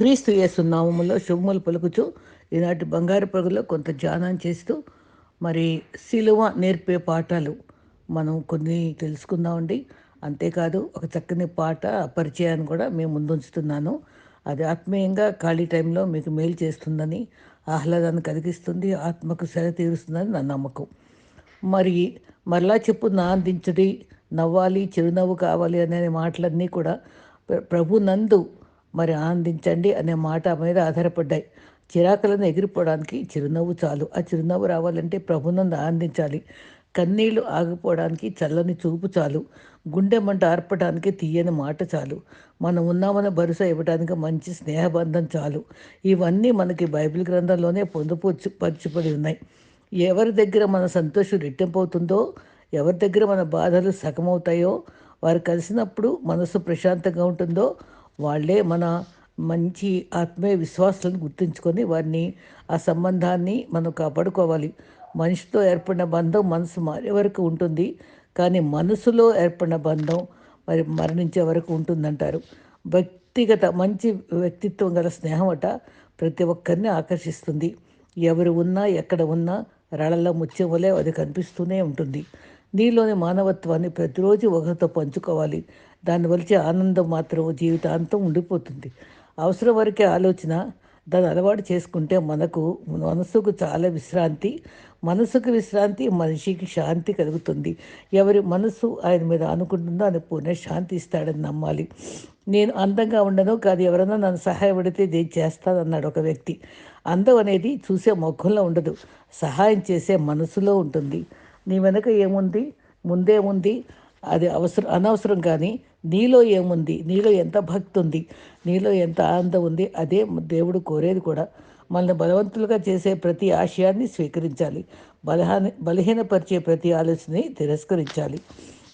క్రీస్తు యేసు నామములో శుభములు పలుకుచు ఈనాటి బంగారు పరుగులో కొంత ధ్యానం చేస్తూ మరి సిలువ నేర్పే పాఠాలు మనం కొన్ని తెలుసుకుందామండి. అంతేకాదు ఒక చక్కని పాట పరిచయాన్ని కూడా మేము ముందుంచుతున్నాను. అది ఆత్మీయంగా ఖాళీ టైంలో మీకు మేలు చేస్తుందని ఆహ్లాదాన్ని కలిగిస్తుంది ఆత్మకు సెర తీరుస్తుందని నా నమ్మకం. మరి మరలా చెప్పు నాందించుడి నవ్వాలి చిరునవ్వు కావాలి అనే మాటలన్నీ కూడా ప్రభు నందు మరి ఆనందించండి అనే మాట మీద ఆధారపడ్డాయి. చిరాకులను ఎగిరిపోవడానికి చిరునవ్వు చాలు. ఆ చిరునవ్వు రావాలంటే ప్రభునందు ఆనందించాలి. కన్నీళ్ళు ఆగిపోవడానికి చల్లని చూపు చాలు. గుండె మంట ఆర్పడానికి తీయని మాట చాలు. మనం ఉన్నామన్న భరోసా ఇవ్వడానికి మంచి స్నేహబంధం చాలు. ఇవన్నీ మనకి బైబిల్ గ్రంథంలోనే పొందుపరచు ఉన్నాయి. ఎవరి దగ్గర మన సంతోషం రెట్టింపు అవుతుందో ఎవరి దగ్గర మన బాధలు సగమవుతాయో వారు కలిసినప్పుడు మనసు ప్రశాంతంగా ఉంటుందో వాళ్ళే మన మంచి ఆత్మీయ విశ్వాసాలను గుర్తుంచుకొని వారిని ఆ సంబంధాన్ని మనం కాపాడుకోవాలి. మనిషితో ఏర్పడిన బంధం మనసు మారే వరకు ఉంటుంది. కానీ మనసులో ఏర్పడిన బంధం మరి మరణించే వరకు ఉంటుందంటారు. వ్యక్తిగత మంచి వ్యక్తిత్వం గల స్నేహం అట ప్రతి ఒక్కరిని ఆకర్షిస్తుంది. ఎవరు ఉన్నా ఎక్కడ ఉన్నా రాళ్ళల్లో ముత్యం వలె అది కనిపిస్తూనే ఉంటుంది. నీలోని మానవత్వాన్ని ప్రతిరోజు ఒకరితో పంచుకోవాలి. దాని వలిచే ఆనందం మాత్రం జీవితాంతం ఉండిపోతుంది. అవసరం వరకే ఆలోచన దాన్ని అలవాటు చేసుకుంటే మనకు మనసుకు చాలా విశ్రాంతి మనసుకు విశ్రాంతి మనిషికి శాంతి కలుగుతుంది. ఎవరి మనసు ఆయన మీద అనుకుంటుందో ఆయన పూర్ణ శాంతి ఇస్తాడని నమ్మాలి. నేను అందంగా ఉండను కాదు ఎవరైనా నన్ను సహాయపడితే నేను చేస్తానన్నాడు ఒక వ్యక్తి. అందం అనేది చూసే ముఖంలో ఉండదు సహాయం చేసే మనసులో ఉంటుంది. నీ వెనక ఏముంది? ముందేముంది అది అవసరం అనవసరం కానీ నీలో ఏముంది? నీలో ఎంత భక్తి ఉంది నీలో ఎంత ఆనందం ఉంది? అదే దేవుడు కోరేది కూడా మనల్ని బలవంతులుగా చేసే ప్రతి ఆశయాన్ని స్వీకరించాలి. బలహాని బలహీనపరిచే ప్రతి ఆలోచనని తిరస్కరించాలి.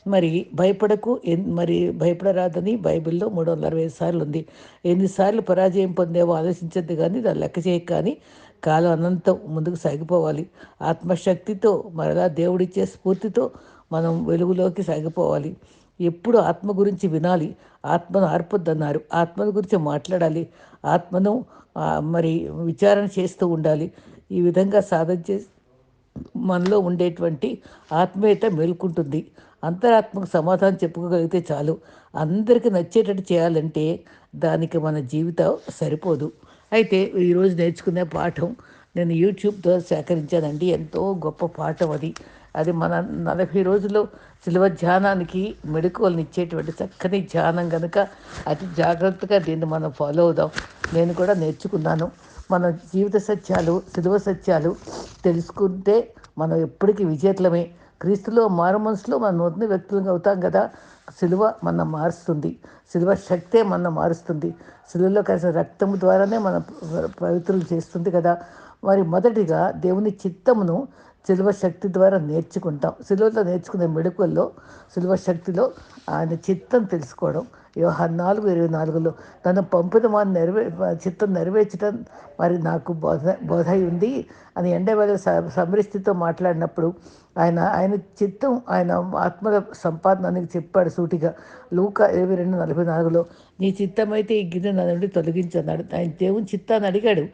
మరి భయపడకు ఎన్- మరి భయపడరాదని బైబిల్లో మూడు వందల అరవై సార్లు ఉంది. ఎన్నిసార్లు పరాజయం పొందేవో ఆలోచించద్దు కానీ దాన్ని లెక్క చేయక కానీ కాలం అనంతం ముందుకు సాగిపోవాలి. ఆత్మశక్తితో మరలా దేవుడిచ్చే స్ఫూర్తితో మనం వెలుగులోకి సాగిపోవాలి. ఎప్పుడు ఆత్మ గురించి వినాలి ఆత్మను ఆర్పొద్దన్నారు ఆత్మను గురించి మాట్లాడాలి ఆత్మను మరి విచారణ చేస్తూ ఉండాలి. ఈ విధంగా సాధన మనలో ఉండేటువంటి ఆత్మీయత మేల్కుంటుంది. అంతరాత్మకు సమాధానం చెప్పుకోగలిగితే చాలు. అందరికీ నచ్చేటట్టు చేయాలంటే దానికి మన జీవితం సరిపోదు. అయితే ఈరోజు నేర్చుకునే పాఠం నేను యూట్యూబ్తో సేకరించానండి. ఎంతో గొప్ప పాఠం అది. అది మన నలభై రోజుల్లో శిలువ ధ్యానానికి మెడుకోలను ఇచ్చేటువంటి చక్కని ధ్యానం కనుక అతి జాగ్రత్తగా దీన్ని మనం ఫాలో అవుదాం. నేను కూడా నేర్చుకున్నాను. మన జీవిత సత్యాలు శిలువ సత్యాలు తెలుసుకుంటే మనం ఎప్పటికీ విజేతలమే. క్రీస్తులో మారు మనసులో మన నూతన వ్యక్తులుగా అవుతాం కదా. సిలువ మన మారుస్తుంది. సిలువ శక్తే మన మారుస్తుంది. సిలువలో కలిసిన రక్తము ద్వారానే మన పవిత్రులు చేస్తుంది కదా. మరి మొదటిగా దేవుని చిత్తమును సిలువ శక్తి ద్వారా నేర్చుకుంటాం. సిలువలో నేర్చుకునే మెడుకుల్లో సిలువ శక్తిలో ఆయన చిత్తం తెలుసుకోవడం యోహాన్ నాలుగు ఇరవై నాలుగులో తను పంపిన వారిని నెరవే చిత్తం నెరవేర్చడం మరి నాకు బోధ బోధ ఉంది అని ఎండవేళ సమరిస్థితితో మాట్లాడినప్పుడు ఆయన ఆయన చిత్తం ఆయన ఆత్మల సంపాదన అని చెప్పాడు సూటిగా. లూక ఇరవై రెండు నలభై నాలుగులో నీ చిత్తమైతే ఈ గిన్నె నా నుండి తొలగించన్నాడు ఆయన దేవుని చిత్తాన్ని అడిగాడు.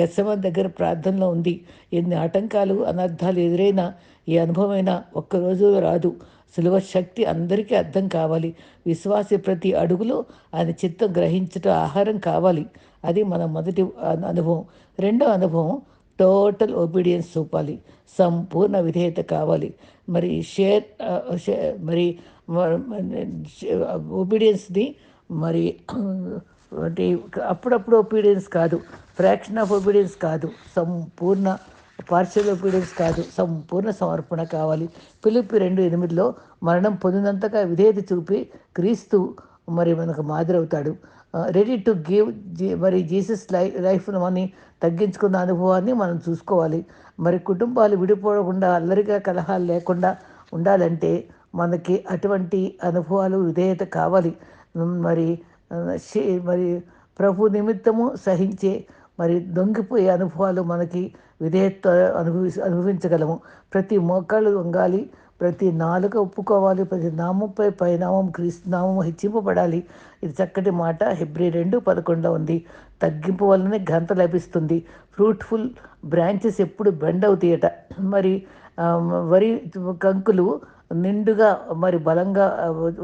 గచ్చమన్ దగ్గర ప్రార్థనలో ఉంది. ఎన్ని ఆటంకాలు అనర్థాలు ఎదురైనా ఈ అనుభవమైనా ఒక్కరోజు రాదు. సులువ శక్తి అందరికీ అర్థం కావాలి. విశ్వాసి ప్రతి అడుగులో ఆయన చిత్తం గ్రహించట ఆహారం కావాలి. అది మన మొదటి అనుభవం. రెండో అనుభవం టోటల్ ఒబీడియన్స్ చూపాలి. సంపూర్ణ విధేయత కావాలి. మరి షేర్ uh, మరి ఒబీడియన్స్ని మరి అంటే అప్పుడప్పుడు ఒబీడియన్స్ కాదు. ఫ్రాక్షన్ ఆఫ్ ఒబీడియన్స్ కాదు. సంపూర్ణ పార్షియల్ ఒబీడియన్స్ కాదు సంపూర్ణ సమర్పణ కావాలి. పిలిపి రెండు ఎనిమిదిలో మరణం పొందినంతగా విధేయత చూపి క్రీస్తు మరి మనకు మాదిరవుతాడు. రెడీ టు గివ్ మరి జీసస్ లైఫ్ లైఫ్ను అని తగ్గించుకున్న అనుభవాన్ని మనం చూసుకోవాలి. మరి కుటుంబాలు విడిపోకుండా అల్లరిగా కలహాలు లేకుండా ఉండాలంటే మనకి అటువంటి అనుభవాలు విధేయత కావాలి. మరి మరి ప్రభు నిమిత్తము సహించే మరి దొంగిపోయే అనుభవాలు మనకి విధేయత అనుభవి అనుభవించగలము. ప్రతి మోకాళ్ళు వంగాలి ప్రతి నాలుక ఒప్పుకోవాలి ప్రతి నామంపై పైనామం క్రీస్తు నామం హెచ్చింపబడాలి. ఇది చక్కటి మాట. హెబ్రి రెండు పదకొండులో ఉంది. తగ్గింపు వల్లనే ఘనత లభిస్తుంది. ఫ్రూట్ఫుల్ బ్రాంచెస్ ఎప్పుడు బెండ్ అవుతాయట. మరి వరి కంకులు నిండుగా మరి బలంగా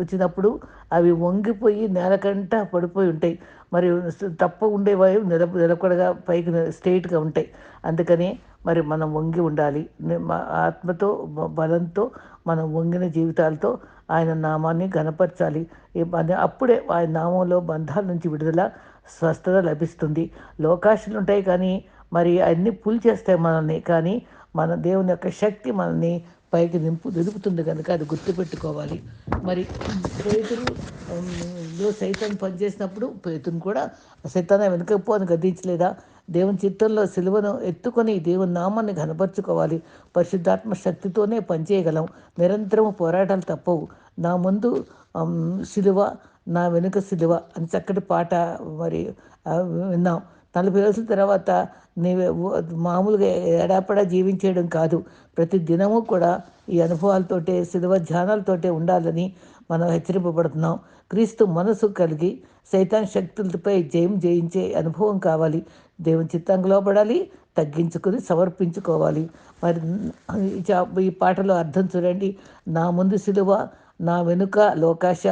వచ్చినప్పుడు అవి వంగిపోయి నేలకంట పడిపోయి ఉంటాయి. మరి తప్ప ఉండేవాయు నిల నిలకడగా పైకి స్ట్రైట్గా ఉంటాయి. అందుకని మరి మనం వంగి ఉండాలి. మా ఆత్మతో బలంతో మనం వంగిన జీవితాలతో ఆయన నామాన్ని గనపరచాలి అప్పుడే ఆయన నామంలో బంధాల నుంచి విడుదల స్వస్థత లభిస్తుంది. లోకాశలు ఉంటాయి కానీ మరి అన్నీ పుల్ చేస్తాయి మనల్ని. కానీ మన దేవుని యొక్క శక్తి మనల్ని పైకి నింపు నిలుపుతుంది కనుక అది గుర్తుపెట్టుకోవాలి. మరి పేతురు సైతం పనిచేసినప్పుడు పేతును కూడా సైతాన్ని వెనుకపో అని గదించలేదా దేవుని చిత్తంలో సిలువను ఎత్తుకొని దేవుని నామాన్ని కనపరుచుకోవాలి పరిశుద్ధాత్మ శక్తితోనే పనిచేయగలం నిరంతరం పోరాటాలు తప్పవు. నా ముందు శిలువ సిలువ నా వెనుక సిలువ అని చక్కటి పాట మరి విన్నాం. నలభై రోజుల తర్వాత నీవే మామూలుగా ఏడాపడా జీవించేయడం కాదు. ప్రతి దినము కూడా ఈ అనుభవాలతోటే శిలువ ధ్యానాలతోటే ఉండాలని మనం హెచ్చరింపబడుతున్నాం. క్రీస్తు మనసు కలిగి సైతాన్ శక్తులపై జయం జయించే అనుభవం కావాలి. దేవుని చిత్తంగా లోపడాలి తగ్గించుకుని సమర్పించుకోవాలి. మరి ఈ పాటలో అర్థం చూడండి. నా ముందు శిలువ నా వెనుక లోకాశ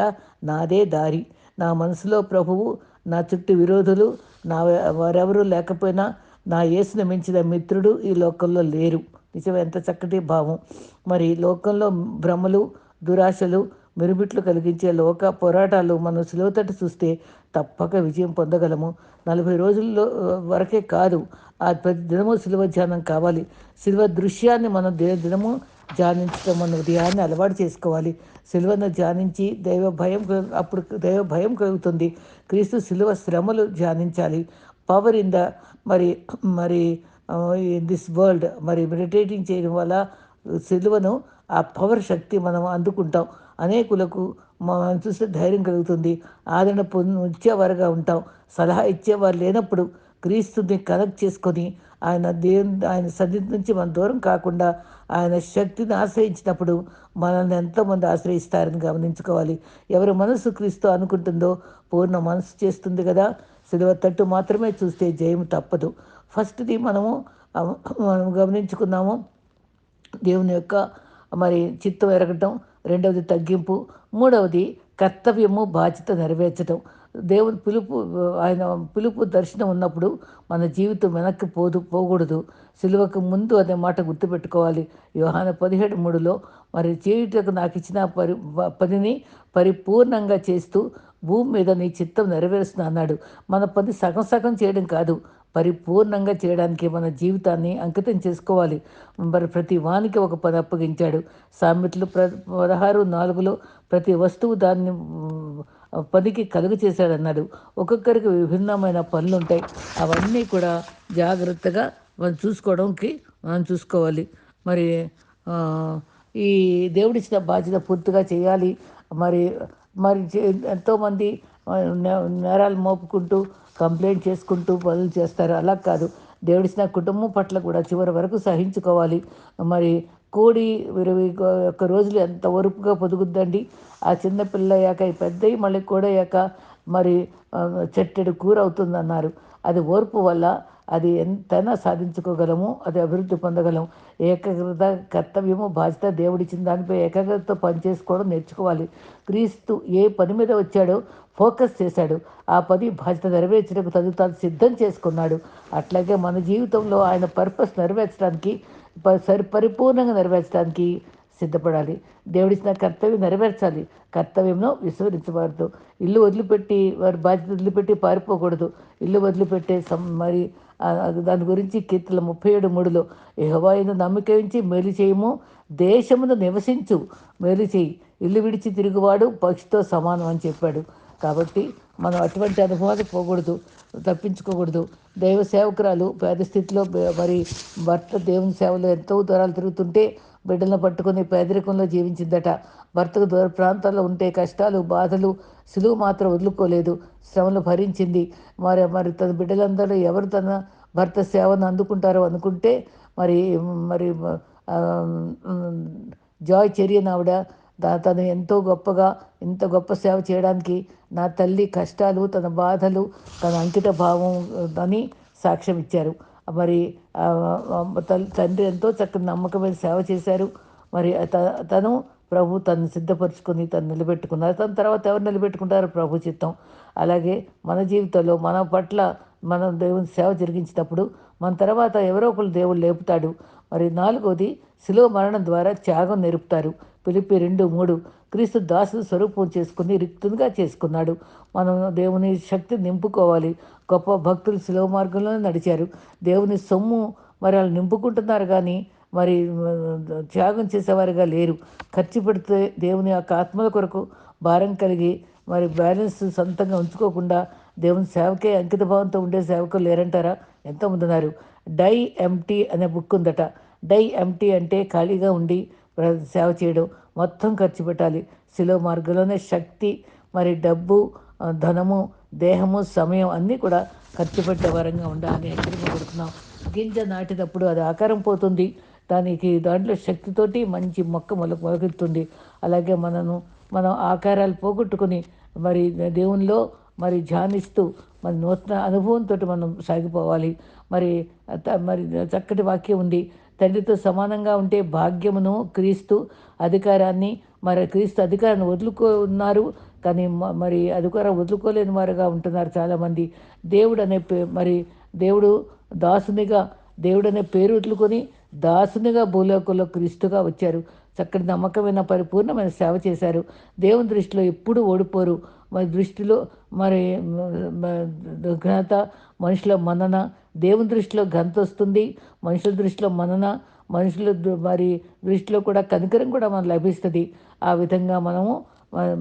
నాదే దారి. నా మనసులో ప్రభువు నా చుట్టూ విరోధులు నా వారెవరూ లేకపోయినా నా యేసును మించిన మిత్రుడు ఈ లోకంలో లేరు. నిజం ఎంత చక్కటి భావం. మరి లోకంలో భ్రమలు దురాశలు మెరుబిట్లు కలిగించే లోక పోరాటాలు మనం సులువతట్టు చూస్తే తప్పక విజయం పొందగలము. నలభై రోజుల్లో వరకే కాదు ఆ ప్రతి దినము సిలువ ధ్యానం కావాలి. సిలువ దృశ్యాన్ని మనం దిన దినము ధ్యానించడం అన్న ఉదయాన్ని అలవాటు చేసుకోవాలి. సిలువను ధ్యానించి దైవ భయం అప్పుడు దైవ భయం కలుగుతుంది. క్రీస్తు సిలువ శ్రమలు ధ్యానించాలి. పవర్ ఇన్ ద మరి మరి ఇన్ దిస్ వరల్డ్ మరి మెడిటేటింగ్ చేయడం వల్ల సిలువను ఆ పవర్ శక్తి మనం అందుకుంటాం. అనేకులకు మనం చూస్తే ధైర్యం కలుగుతుంది. ఆదరణ పొంది ఇచ్చేవారుగా ఉంటాం. సలహా ఇచ్చేవారు లేనప్పుడు క్రీస్తుని కనెక్ట్ చేసుకొని ఆయన దేవుని ఆయన సన్నిధి నుంచి మనం దూరం కాకుండా ఆయన శక్తిని ఆశ్రయించినప్పుడు మనల్ని ఎంతోమంది ఆశ్రయిస్తారని గమనించుకోవాలి. ఎవరి మనసు క్రీస్తు అనుకుంటుందో పూర్ణ మనసు చేస్తుంది కదా. సిలువ తట్టు మాత్రమే చూస్తే జయం తప్పదు. ఫస్ట్ది మనము మనం గమనించుకున్నాము దేవుని యొక్క మరి చిత్తం ఎరగటం రెండవది తగ్గింపు మూడవది కర్తవ్యము బాధ్యత నెరవేర్చడం దేవుని పిలుపు ఆయన పిలుపు దర్శనం ఉన్నప్పుడు మన జీవితం వెనక్కి పోదు పోకూడదు. సిలువకు ముందు అనే మాట గుర్తుపెట్టుకోవాలి. యోహాన పదిహేడు మూడులో మరి చేయుటకు నాకు ఇచ్చిన పరి ప- పనిని పరిపూర్ణంగా చేస్తూ భూమి మీద నీ చిత్తం నెరవేరుస్తున్నా అన్నాడు. మన పని సగం సగం చేయడం కాదు. పరిపూర్ణంగా చేయడానికి మన జీవితాన్ని అంకితం చేసుకోవాలి. మరి ప్రతి వానికి ఒక పని అప్పగించాడు. సామెతలు ప్ర పదహారు నాలుగులో ప్రతి వస్తువు దాన్ని పనికి కలుగు చేశాడన్నాడు. ఒక్కొక్కరికి విభిన్నమైన పనులు ఉంటాయి అవన్నీ కూడా జాగ్రత్తగా మనం చూసుకోవడానికి మనం చూసుకోవాలి. మరి ఈ దేవుడిచ్చిన బాధ్యత పూర్తిగా చేయాలి. మరి మరి చే- ఎంతోమంది నే- నేరాలు మోపుకుంటూ కంప్లైంట్ చేసుకుంటూ పనులు చేస్తారు. అలా కాదు. దేవుడిచ్చిన కుటుంబం పట్ల కూడా చివరి వరకు సహించుకోవాలి. మరి కోడి ఇరవై ఒక్క రోజులు ఎంత ఓర్పుగా పొదుగుద్దండి? ఆ చిన్న పిల్ల అయ్యాక ఈ పెద్దవి మళ్ళీ కోడయ్యాక మరి చెట్టెడు కూర అవుతుందన్నారు. అది ఓర్పు వల్ల అది ఎంతైనా సాధించుకోగలము అది అభివృద్ధి పొందగలము. ఏకాగ్రత కర్తవ్యము బాధ్యత దేవుడిచ్చిన దానిపై ఏకాగ్రతతో పనిచేసుకోవడం నేర్చుకోవాలి. క్రీస్తు ఏ పని మీద వచ్చాడో ఫోకస్ చేశాడు. ఆ పని బాధ్యత నెరవేర్చడానికి తను తాను సిద్ధం చేసుకున్నాడు. అట్లాగే మన జీవితంలో ఆయన పర్పస్ నెరవేర్చడానికి ప- సరి పరిపూర్ణంగా నెరవేర్చడానికి సిద్ధపడాలి. దేవుడిచ్చిన కర్తవ్యం నెరవేర్చాలి. కర్తవ్యంలో విస్మరించబడదు ఇల్లు వదిలిపెట్టి వారి బాధ్యత వదిలిపెట్టి పారిపోకూడదు. ఇల్లు వదిలిపెట్టే సం మరి దాని గురించి కీర్తన ముప్పై ఏడు మూడులో యెహోవాయందు నమ్మిక ఉంచి మేలు చేయము దేశమును నివసించు మేలు చేయి. ఇల్లు విడిచి తిరుగువాడు పక్షితో సమానం అని చెప్పాడు. కాబట్టి మనం అటువంటి అనుభవాలు పోకూడదు తప్పించుకోకూడదు. దైవ సేవకురాలు పేద స్థితిలో మరి భర్త దేవుని సేవలో ఎంతో దూరాలు తిరుగుతుంటే బిడ్డలను పట్టుకొని పేదరికంలో జీవించిందట. భర్తకు దూర ప్రాంతాల్లో ఉంటే కష్టాలు బాధలు సులువు మాత్రం వదులుకోలేదు. శ్రమలు భరించింది. మరి మరి తన బిడ్డలందరూ ఎవరు తన భర్త సేవను అందుకుంటారో అనుకుంటే మరి మరి జాయ్ చెరియన్ ఆవిడ తను ఎంతో గొప్పగా ఇంత గొప్ప సేవ చేయడానికి నా తల్లి కష్టాలు తన బాధలు తన అంకిత భావం అని సాక్ష్యం ఇచ్చారు. మరి తండ్రి ఎంతో చక్కని నమ్మకమైన సేవ చేశారు. మరి తను ప్రభు తను సిద్ధపరచుకొని తను నిలబెట్టుకున్నారు. తన తర్వాత ఎవరు నిలబెట్టుకుంటారు? ప్రభు చిత్తం. అలాగే మన జీవితంలో మన పట్ల మనం దేవుని సేవ జరిగించినప్పుడు మన తర్వాత ఎవరో ఒకరు దేవుడు లేపుతాడు. మరి నాలుగోది శిలో మరణం ద్వారా త్యాగం నేర్పుతారు. పిలిపి రెండు మూడు క్రీస్తు దాసుడు స్వరూపం చేసుకుని రిక్తునిగా చేసుకున్నాడు. మనం దేవుని శక్తి నింపుకోవాలి. గొప్ప భక్తులు శిలువ మార్గంలోనే నడిచారు. దేవుని సొమ్ము మరి వాళ్ళు నింపుకుంటున్నారు కానీ మరి త్యాగం చేసేవారుగా లేరు. ఖర్చు పెడితే దేవుని యొక్క ఆత్మల కొరకు భారం కలిగి మరి బ్యాలెన్స్ సొంతంగా ఉంచుకోకుండా దేవుని సేవకే అంకిత భావంతో ఉండే సేవకులు లేరంటారా? ఎంతమంది ఉన్నారు డై ఎంటీ అనే బుక్ ఉందట. డై ఎంటీ అంటే ఖాళీగా ఉండి సేవ చేయడం మొత్తం ఖర్చు పెట్టాలి. శిలో మార్గంలోనే శక్తి మరి డబ్బు ధనము దేహము సమయం అన్నీ కూడా ఖర్చు పెట్టే వరంగా ఉండాలని హెచ్చరింపబడుతున్నాం గింజ నాటినప్పుడు అది ఆకారం పోతుంది. దానికి దాంట్లో శక్తితోటి మంచి మొక్క మొల మొలకెత్తుంది. అలాగే మనను మనం ఆకారాలు పోగొట్టుకుని మరి దేవునిలో మరి ధ్యానిస్తూ మరి నూతన అనుభవంతో మనం సాగిపోవాలి. మరి మరి చక్కటి వాక్యం ఉంది. తండ్రితో సమానంగా ఉంటే భాగ్యమును క్రీస్తు అధికారాన్ని మరి క్రీస్తు అధికారాన్ని వదులుకో ఉన్నారు కానీ మరి అధికారం వదులుకోలేని వారుగా ఉంటున్నారు చాలామంది. దేవుడు అనే మరి దేవుడు దాసునిగా దేవుడు అనే పేరు వదులుకొని దాసునిగా భూలోకంలో క్రీస్తుగా వచ్చారు. చక్కటి నమ్మకమైన పరిపూర్ణమైన సేవ చేశారు. దేవుని దృష్టిలో ఎప్పుడు ఓడిపోరు. మరి దృష్టిలో మరి ఘనత మనుషుల మనన. దేవుని దృష్టిలో ఘనత వస్తుంది. మనుషుల దృష్టిలో మనన. మనుషుల మరి దృష్టిలో కూడా కనికరం కూడా మనం లభిస్తుంది. ఆ విధంగా మనము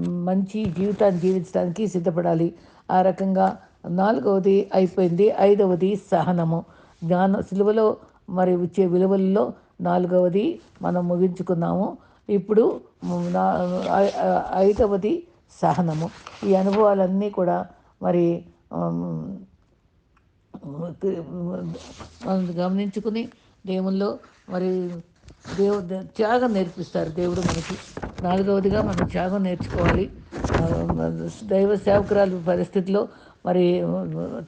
మంచి జీవితాన్ని జీవించడానికి సిద్ధపడాలి. ఆ రకంగా నాలుగవది అయిపోయింది. ఐదవది సహనము. జ్ఞాన సిలువలో మరి వచ్చే విలువల్లో నాలుగవది మనం ముగించుకున్నాము. ఇప్పుడు ఐదవది సహనము. ఈ అనుభవాలన్నీ కూడా మరి గమనించుకుని దేవుల్లో మరి దేవు త్యాగం నేర్పిస్తారు దేవుడు మనకి. నాలుగవదిగా మనం త్యాగం నేర్చుకోవాలి. దైవ సేవకురాలు పరిస్థితిలో మరి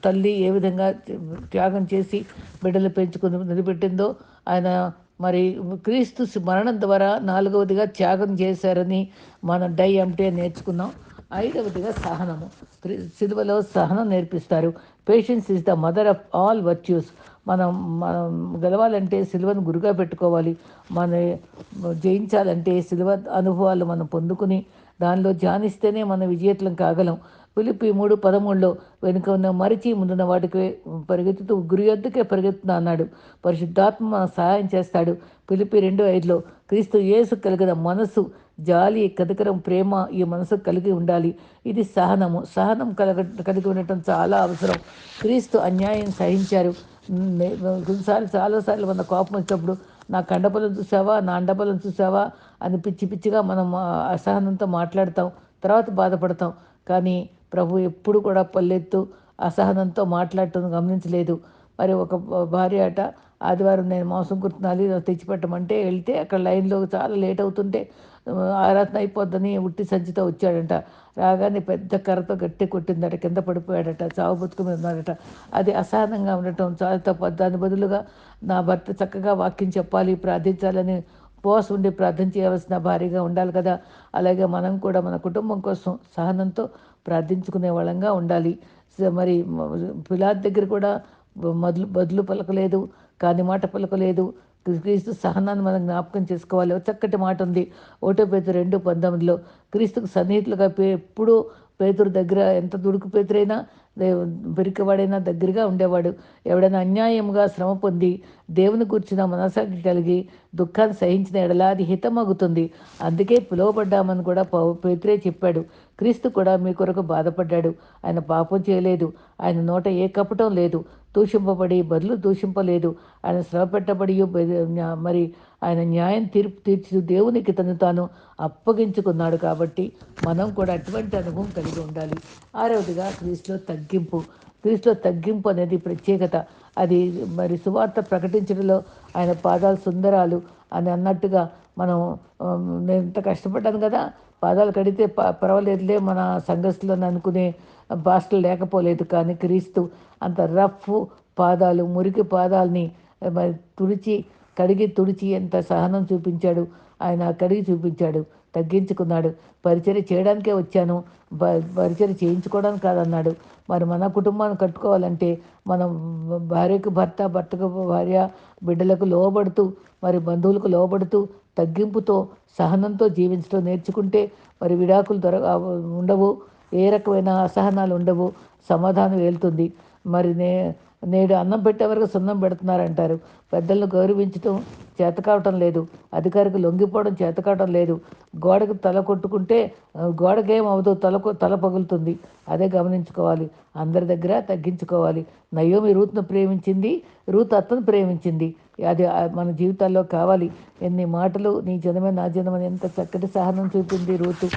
తల్లి ఏ విధంగా త్యాగం చేసి బిడ్డలు పెంచుకుని నిలబెట్టిందో ఆయన మరి క్రీస్తు మరణం ద్వారా నాలుగవదిగా త్యాగం చేశారని మనం డై అంటే నేర్చుకున్నాం. ఐదవదిగా సహనము. సిలువలో సహనం నేర్పిస్తారు. Patience is the mother of all virtues మనం మనం గెలవాలంటే సిలువను గురుగా పెట్టుకోవాలి. మన జయించాలంటే సిలువ అనుభవాలు మనం పొందుకుని దానిలో ధ్యానిస్తేనే మనం విజేతలం కాగలం. పిలిపి మూడు పదమూడులో వెనుక ఉన్న మరిచి ముందున్న వాటికి పరిగెత్తుతూ గురి యొద్దకే పరిగెత్తున్నా అన్నాడు. పరిశుద్ధాత్మ సహాయం చేస్తాడు. పిలిపి రెండు ఐదులో క్రీస్తు యేసు కలిగిన మనసు జాలి కదకరం ప్రేమ ఈ మనసు కలిగి ఉండాలి. ఇది సహనము. సహనం కలగ కలిగి ఉండటం చాలా అవసరం. క్రీస్తు అన్యాయం సహించారు. కొన్నిసార్లు చాలాసార్లు మన కోపం వచ్చినప్పుడు నా కండపలం చూసావా నా అండబలం చూసావా అని పిచ్చి పిచ్చిగా మనం అసహనంతో మాట్లాడతాం. తర్వాత బాధపడతాం. కానీ ప్రభు ఎప్పుడు కూడా పల్లెత్తు అసహనంతో మాట్లాడటం గమనించలేదు. మరి ఒక భార్య అట ఆదివారం నేను మాంసం గుర్తున్నాలి తెచ్చిపెట్టమంటే వెళ్తే అక్కడ లైన్లో చాలా లేట్ అవుతుంటే ఆరాధన అయిపోద్దని ఉట్టి సంచితో వచ్చాడంట. రాగానే పెద్ద కర్రతో గట్టి కొట్టిందట కింద పడిపోయాడట చావు బతుకు మీద ఉన్నాడట. అది అసహనంగా ఉండటం చాలా తప్ప. దాని బదులుగా నా భర్త చక్కగా వాక్యం చెప్పాలి ప్రార్థించాలని ఉపవాసం ఉండి ప్రార్థన చేయవలసిన భారీగా ఉండాలి కదా. అలాగే మనం కూడా మన కుటుంబం కోసం సహనంతో ప్రార్థించుకునే వాళ్ళంగా ఉండాలి. మరి పిలాద్ దగ్గర కూడా మొదలు బదులు పలకలేదు కాని మాట పలకలేదు. క్రీస్తు సహనాన్ని మనం జ్ఞాపకం చేసుకోవాలి. చక్కటి మాట ఉంది. ఓటో పేతురు రెండు పంతొమ్మిదిలో క్రీస్తుకు సన్నిహితులుగా ఎప్పుడూ పేతురు దగ్గర ఎంత దుడుకు పేతురైనా పెరికవాడైనా దగ్గరగా ఉండేవాడు. ఎవడైనా అన్యాయంగా శ్రమ పొంది దేవుని కూర్చున్న మనసాకి కలిగి దుఃఖాన్ని సహించిన ఎడలా అది హితమగుతుంది. అందుకే పిలువబడ్డామని కూడా పేతురే చెప్పాడు. క్రీస్తు కూడా మీ కొరకు బాధపడ్డాడు. ఆయన పాపం చేయలేదు. ఆయన నోట ఏ కపటం లేదు. దూషింపబడి బదులు దూషింపలేదు. ఆయన శ్రమ పెట్టబడి మరి ఆయన న్యాయం తీర్పు తీర్చి దేవునికి తను తాను అప్పగించుకున్నాడు కాబట్టి మనం కూడా అటువంటి అనుభవం కలిగి ఉండాలి. ఆరవదిగా క్రీస్తులో తగ్గింపు క్రీస్తులో తగ్గింపు అనేది ప్రత్యేకత. అది మరి సువార్త ప్రకటించడంలో ఆయన పాదాలు సుందరాలు అని అన్నట్టుగా మనం నేను ఇంత కష్టపడ్డాను కదా పాదాలు కడితే ప పర్వాలేదులే మన సంఘస్థులను అనుకునే భాషలు లేకపోలేదు కానీ క్రీస్తు అంత రఫ్ పాదాలు మురికి పాదాలని మరి తుడిచి కడిగి తుడిచి ఎంత సహనం చూపించాడు ఆయన కడిగి చూపించాడు. తగ్గించుకున్నాడు. పరిచర్య చేయడానికే వచ్చాను. పరిచయం పరిచర్య చేయించుకోవడానికి కాదన్నాడు. మరి మన కుటుంబాన్ని కట్టుకోవాలంటే మనం భార్యకు భర్త భర్తకు భార్య బిడ్డలకు లోబడుతూ మరి బంధువులకు లోబడుతూ తగ్గింపుతో సహనంతో జీవించడం నేర్చుకుంటే మరి విడాకులు దొర ఉండవు. ఏ రకమైన అసహనాలు ఉండవు. సమాధానం వెళ్తుంది మరి నే నేడు అన్నం పెట్టే వరకు సున్నం పెడుతున్నారంటారు. పెద్దలను గౌరవించడం చేత కావటం లేదు. అధికారికి లొంగిపోవడం చేత కావటం లేదు. గోడకు తల కొట్టుకుంటే గోడకి గోడకేం తల తల పగులుతుంది. అదే గమనించుకోవాలి. అందరి దగ్గర తగ్గించుకోవాలి. నయోమి రూత్ను ప్రేమించింది. రూత్ అత్తను ప్రేమించింది. అది మన జీవితాల్లో కావాలి. ఎన్ని మాటలు నీ జనమే నా జనమని ఎంత చక్కటి సహనం చూపింది రూతు.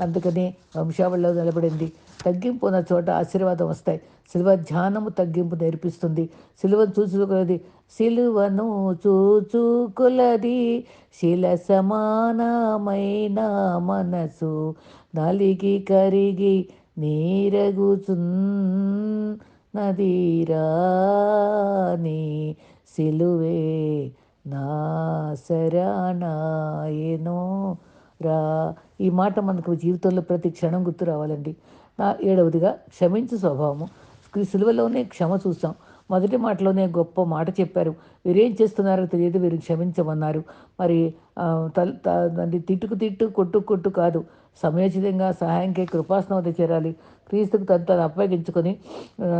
అందుకని వంశావళిలో నిలబడింది. తగ్గింపు ఉన్న చోట ఆశీర్వాదం వస్తాయి. సిలువ ధ్యానము తగ్గింపు నేర్పిస్తుంది. సిలువను చూసుకున్నది శిలువను చూచుకులది శిల సమానమైన మనసు. నలిగి కరిగి నీరగుచున్నదీరాని నదీరాని సిలువే నాసరానాయనో రా. ఈ మాట మనకు జీవితంలో ప్రతి క్షణం గుర్తు రావాలండి. ఏడవదిగా క్షమించు స్వభావము. సిలువలోనే క్షమ చూస్తాం మొదటి మాటలోనే గొప్ప మాట చెప్పారు. వీరేం చేస్తున్నారో తెలియదు. వీరు క్షమించమన్నారు. మరి తల్లి తల్ దాన్ని తిట్టుకు తిట్టు కొట్టు కొట్టు కాదు. సమయోచితంగా సహాయంకే కృపాసన వద్ద చేరాలి. క్రీస్తుకు తను తను అప్పగించుకొని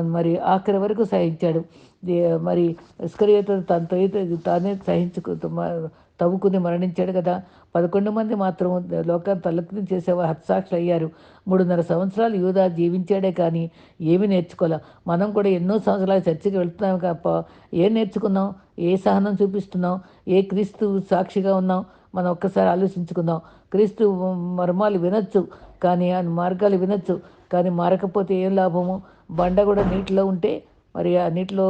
మరి ఆఖరి వరకు సహించాడు. మరి ఇస్కరియోతు తనతో తానే సహించుకు మ- తవ్వుకుని మరణించాడు కదా. పదకొండు మంది మాత్రం లోకాన్ని తలకిని చేసేవారు హత్సాక్షులు అయ్యారు మూడున్నర సంవత్సరాలు యూదా జీవించాడే కానీ ఏమీ నేర్చుకోలే. మనం కూడా ఎన్నో సంవత్సరాలు చర్చికి వెళ్తున్నాం తప్ప ఏం నేర్చుకున్నాం? ఏ సహనం చూపిస్తున్నాం? ఏ క్రీస్తు సాక్షిగా ఉన్నాం? మనం ఒక్కసారి ఆలోచించుకుందాం. క్రీస్తు మర్మాలు వినొచ్చు కానీ ఆ మార్గాలు వినొచ్చు కానీ మారకపోతే ఏం లాభము? బండ కూడా నీటిలో ఉంటే మరి ఆ నీటిలో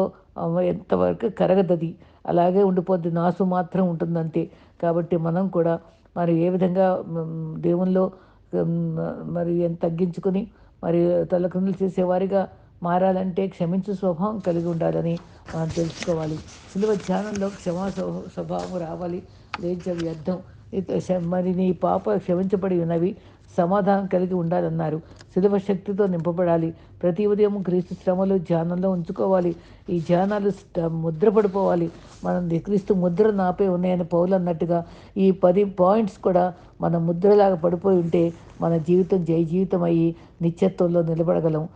ఎంతవరకు కరగదది? అలాగే ఉండిపోద్ది. నాసు మాత్రం ఉంటుందంతే. కాబట్టి మనం కూడా మరి ఏ విధంగా దేవునిలో మరి తగ్గించుకుని మరి తలకిందులు చేసేవారిగా మారాలంటే క్షమించు స్వభావం కలిగి ఉండాలని మనం తెలుసుకోవాలి. సిలువ ధ్యానంలో క్షమా స్వభావం రావాలి. లేచ వ్యర్థం. మరి నీ పాప క్షమించబడి ఉన్నవి. సమాధానం కలిగి ఉండాలన్నారు. శిలువ శక్తితో నింపబడాలి. ప్రతి ఉదయం క్రీస్తు శ్రమలు ధ్యానంలో ఉంచుకోవాలి. ఈ ధ్యానాలు ముద్రపడిపోవాలి. మనం క్రీస్తు ముద్ర నాపే ఉన్నాయని పౌలు అన్నట్టుగా ఈ పది పాయింట్స్ కూడా మన ముద్రలాగా పడిపోయి ఉంటే మన జీవితం జయ జీవితం అయ్యి నిత్యత్వంలో నిలబడగలం.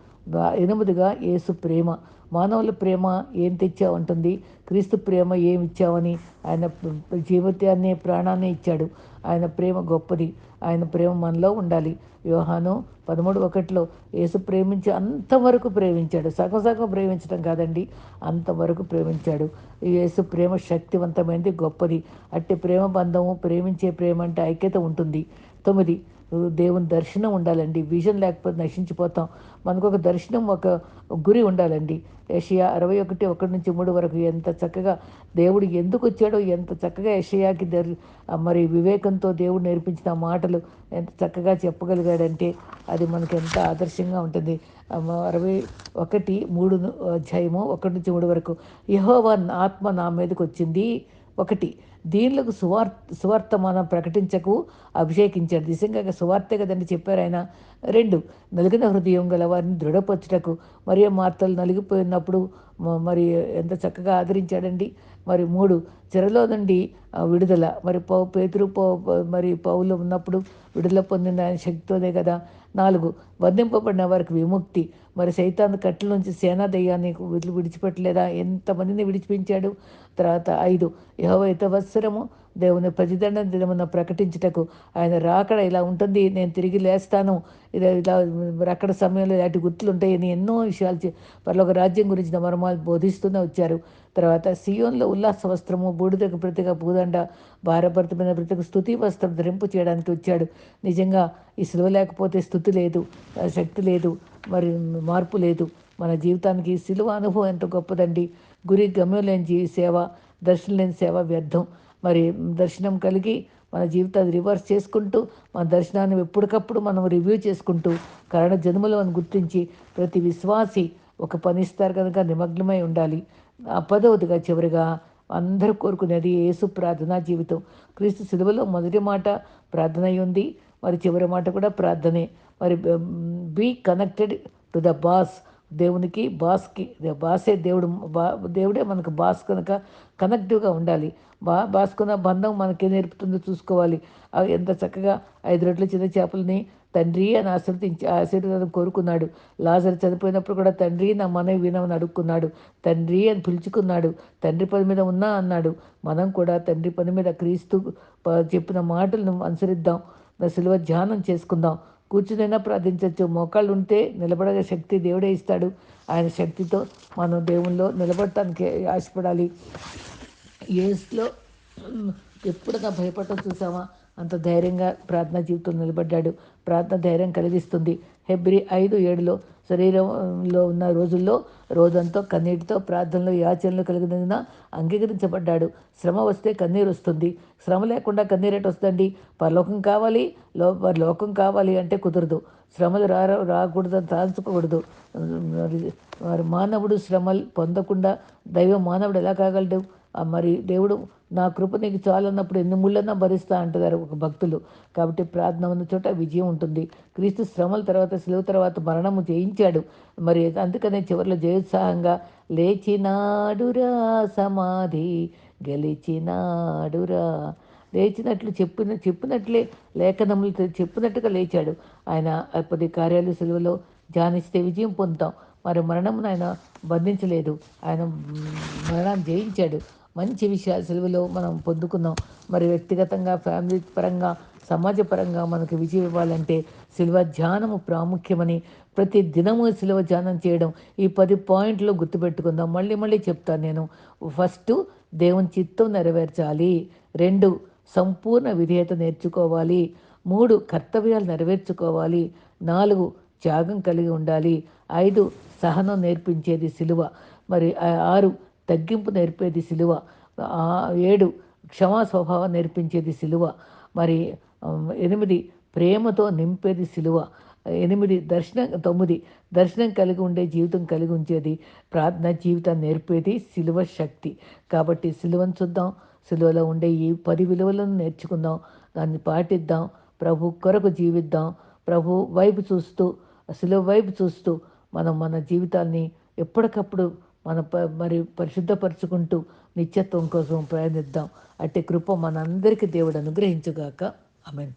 ఎనిమిదిగా యేసు ప్రేమ. మానవుల ప్రేమ ఏం తెచ్చావంటుంది క్రీస్తు ప్రేమ ఏం ఇచ్చావని ఆయన జీవితాన్ని ప్రాణాన్ని ఇచ్చాడు. ఆయన ప్రేమ గొప్పది. ఆయన ప్రేమ మనలో ఉండాలి. యోహాను పదమూడు ఒకటిలో యేసు ప్రేమించి అంతవరకు ప్రేమించాడు. సగం సగం ప్రేమించడం కాదండి అంతవరకు ప్రేమించాడు. ఏసు యేసు ప్రేమ శక్తివంతమైనది గొప్పది. అట్టి ప్రేమ బంధము ప్రేమించే ప్రేమ అంటే ఐక్యత ఉంటుంది. తొమ్మిది దేవుని దర్శనం ఉండాలండి. విజన్ లేకపోతే నశించిపోతాం. మనకు ఒక దర్శనం ఒక గురి ఉండాలండి. ఏషియా అరవై ఒకటి ఒకటి నుంచి మూడు వరకు ఎంత చక్కగా దేవుడు ఎందుకు వచ్చాడో ఎంత చక్కగా ఏషియాకి దర్ మరి వివేకంతో దేవుడు నేర్పించిన మాటలు ఎంత చక్కగా చెప్పగలిగాడంటే అది మనకు ఎంత ఆదర్శంగా ఉంటుంది. అరవై ఒకటి మూడు అధ్యాయము ఒకటి నుంచి మూడు వరకు యహోవన్ ఆత్మ నా మీదకి వచ్చింది. ఒకటి దీనులకు సువార్ సువార్తమానం ప్రకటించకు అభిషేకించాడు నిజంగా సువార్తే కదండి చెప్పారు ఆయన. రెండు నలిగిన హృదయం గల వారిని దృఢపరచుటకు. మరియు మార్తలు నలిగిపోయినప్పుడు మరి ఎంత చక్కగా ఆదరించాడండి. మరి మూడు చెరలో నుండి విడుదల. మరి పౌ పేతురు పౌ మరి పౌలు ఉన్నప్పుడు విడుదల పొందిన ఆయన శక్తితోనే కదా. నాలుగు బంధింపబడిన వారికి విముక్తి. మరి సైతాన్ కట్ల నుంచి సేనా దయ్యాన్ని విడిచిపెట్టలేదా? ఎంతమందిని విడిచిపించాడు? తర్వాత ఐదు యహోవ ఇతవత్సరము దేవుని ప్రతిదండ దినమున ప్రకటించుటకు ఆయన రాకడ ఇలా ఉంటుంది నేను తిరిగి లేస్తాను. ఇలా ఇలా అక్కడ సమయంలో ఇలాంటి గుర్తులు ఉంటాయని ఎన్నో విషయాలు చె- ఒక రాజ్యం గురించిన మర్మాలు బోధిస్తూనే వచ్చారు. తర్వాత సియోన్లో ఉల్లాస వస్త్రము బూడిదకు ప్రతిగా పూదండ భారభర్తమైన ప్రతిగా స్థుతి వస్త్రం ధరింపు చేయడానికి వచ్చాడు. నిజంగా ఈ సిలువ లేకపోతే స్థుతి లేదు శక్తి లేదు మరి మార్పు లేదు. మన జీవితానికి సిలువ అనుభవం ఎంత గొప్పదండి. గురి గమ్యం లేని జీవి సేవ దర్శనం లేని సేవ వ్యర్థం. మరి దర్శనం కలిగి మన జీవితాన్ని రివర్స్ చేసుకుంటూ మన దర్శనాన్ని ఎప్పటికప్పుడు మనం రివ్యూ చేసుకుంటూ కరణ జన్మలో అని గుర్తించి ప్రతి విశ్వాసి ఒక పని ఇస్తారు కనుక నిమగ్నమై ఉండాలి. ఆ పదవదిగా చివరిగా అందరూ కోరుకునేది యేసు ప్రార్థనా జీవితం. క్రీస్తు సిలువలో మొదటి మాట ప్రార్థన ఉంది. మరి చివరి మాట కూడా ప్రార్థనే. మరి be connected to the boss దేవునికి బాస్కి బాసే దేవుడు బా దేవుడే మనకు బాస్ కనుక కనెక్టివ్గా ఉండాలి. బా బాసుకున్న బంధం మనకే నేర్పుతుందో చూసుకోవాలి. అవి ఎంత చక్కగా ఐదు రొట్టెల చిన్న చేపలని తండ్రి అని ఆశీర్వదించి ఆశీర్వాదం కోరుకున్నాడు. లాజర్ చనిపోయినప్పుడు కూడా తండ్రి నా మనవి వినమని అడుక్కున్నాడు. తండ్రి అని పిలుచుకున్నాడు. తండ్రి పని మీద ఉన్నా అన్నాడు. మనం కూడా తండ్రి పని మీద క్రీస్తు చెప్పిన మాటలను అనుసరిద్దాం. నా సిలువ ధ్యానం చేసుకుందాం. కూర్చునైనా ప్రార్థించవచ్చు. మోకాళ్ళు ఉంటే నిలబడగ శక్తి దేవుడే ఇస్తాడు. ఆయన శక్తితో మనం దేవుల్లో నిలబడటానికి ఆశపడాలి. ఏస్లో ఎప్పుడైనా భయపడటం చూసామా అంత ధైర్యంగా ప్రార్థన జీవితం నిలబడ్డాడు. ప్రార్థన ధైర్యం కలిగిస్తుంది. హెబ్రి ఐదు ఏడులో శరీరంలో ఉన్న రోజుల్లో రోజంతో కన్నీటితో ప్రార్థనలో యాచనలు కలిగినందున అంగీకరించబడ్డాడు. శ్రమ వస్తే కన్నీరు వస్తుంది. శ్రమ లేకుండా కన్నీరు ఎటు వస్తుందండి? పరలోకం కావాలి లో లోకం కావాలి అంటే కుదరదు. శ్రమలు రా రాకూడదు తాల్చుకోకూడదు మరి మానవుడు శ్రమలు పొందకుండా దైవం మానవుడు ఎలా కాగలడు? మరి దేవుడు నా కృప నీకు చాలన్నప్పుడు ఎన్ని ముళ్ళన్నా భరిస్తా అంటున్నారు ఒక భక్తులు. కాబట్టి ప్రార్థన ఉన్న చోట విజయం ఉంటుంది. క్రీస్తు శ్రమల తర్వాత సెలవు తర్వాత మరణము జయించాడు. మరి అందుకనే చివరిలో జయోత్సాహంగా లేచినాడురా సమాధి గెలిచినాడురా లేచినట్లు చెప్పిన చెప్పినట్లే లేఖనములు చెప్పినట్టుగా లేచాడు. ఆయన పది కార్యాలు సెలవులో ధ్యానిస్తే విజయం పొందుతాం. మరి మరణమును ఆయన బంధించలేదు. ఆయన మరణాన్ని జయించాడు. మంచి విషయాలు సెలవులో మనం పొందుకున్నాం మరి వ్యక్తిగతంగా ఫ్యామిలీ పరంగా సమాజపరంగా మనకు విజయం ఇవ్వాలంటే శిల్వ ధ్యానము ప్రాముఖ్యమని ప్రతి దినము శిల్వ ధ్యానం చేయడం ఈ పది పాయింట్లు గుర్తుపెట్టుకుందాం. మళ్ళీ మళ్ళీ చెప్తాను నేను. ఫస్ట్ దేవుని చిత్తం నెరవేర్చాలి. రెండు సంపూర్ణ విధేయత నేర్చుకోవాలి. మూడు కర్తవ్యాలు నెరవేర్చుకోవాలి. నాలుగు త్యాగం కలిగి ఉండాలి. ఐదు సహనం నేర్పించేది సిలువ. మరి ఆరు తగ్గింపు నేర్పేది సిలువ. ఏడు క్షమా స్వభావం నేర్పించేది సిలువ. మరి ఎనిమిది ప్రేమతో నింపేది సిలువ. ఎనిమిది దర్శనం తొమ్మిది దర్శనం కలిగి ఉండే జీవితం కలిగి ఉంచేది ప్రార్థన జీవితం నేర్పేది సిలువ శక్తి. కాబట్టి సిలువను చూద్దాం. సిలువలో ఉండే ఈ పది విలువలను నేర్చుకుందాం. దాన్ని పాటిద్దాం. ప్రభు కొరకు జీవిద్దాం. ప్రభు వైపు చూస్తూ సిలువ వైపు చూస్తూ మనం మన జీవితాన్ని ఎప్పటికప్పుడు మన ప- మరి పరిశుద్ధపరచుకుంటూ నిత్యత్వం కోసం ప్రయాణిద్దాం అట్టి కృప మనందరికీ దేవుడు అనుగ్రహించుగాక. ఆమెన్.